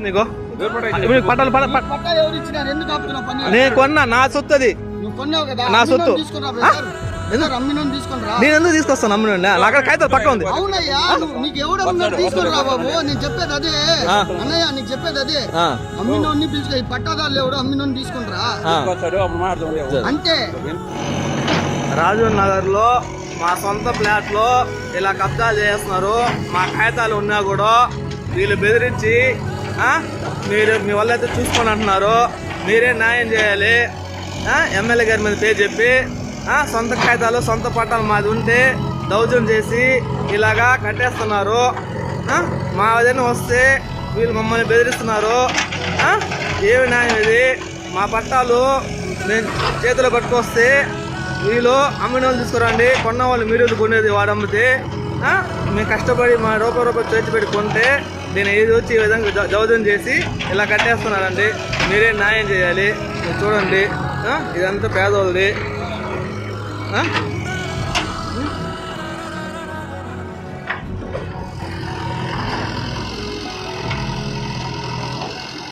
చెప్తుంది నీకు ఇప్పుడు పట్టాలు నేను కొన్నా నా సొత్తు అది నువ్వు కొన్నావు కదా నా సొత్తు. నేను ఎందుకు తీసుకొస్తాను అమ్మ నా అక్కడ కాగితాలు పక్క ఉంది. నీకు ఎవడు అమ్మినోడు తీసుకుని రా బాబు? నేను చెప్పేది అదే. అన్నయ్య నీకు చెప్పేది అదే. ఆ, అమ్మినోని పిలుచుకో ఈ పట్టాదారులు ఎవడు అమ్మినోని తీసుకుని రా ఆ. అంతే రాజు నగర్లో మా సొంత ఫ్లాట్లో ఇలా కబ్జాలు చేస్తున్నారు. మా కాగితాలు ఉన్నా కూడా వీళ్ళు బెదిరించి మీరు మీ వల్ల అయితే చూసుకొని అంటున్నారు. మీరే న్యాయం చేయాలి. ఎమ్మెల్యే గారి మీద పేరు చెప్పి సొంత కాగితాలు సొంత పట్టాలు మాది ఉంటే దౌర్జన్యం చేసి ఇలాగా కట్టేస్తున్నారు. మా ఏదైనా వస్తే వీళ్ళు మమ్మల్ని బెదిరిస్తున్నారు. ఏమి న్యాయం ఇది? మా పట్టాలు నేను చేతిలో పట్టుకొస్తే వీళ్ళు అమ్మిన వాళ్ళు తీసుకురండి కొన్న వాళ్ళు మీరు కొనేది వాడు అమ్మితే మేము కష్టపడి మా రూపాయి రూపాయి చేతి పెట్టి కొంటే దీన్ని ఏది వచ్చి ఈ విధంగా జ- చేసి ఇలా కట్టేస్తున్నారండి. మీరే న్యాయం చేయాలి. చూడండి. ఇదంతా పేదోళ్ళది.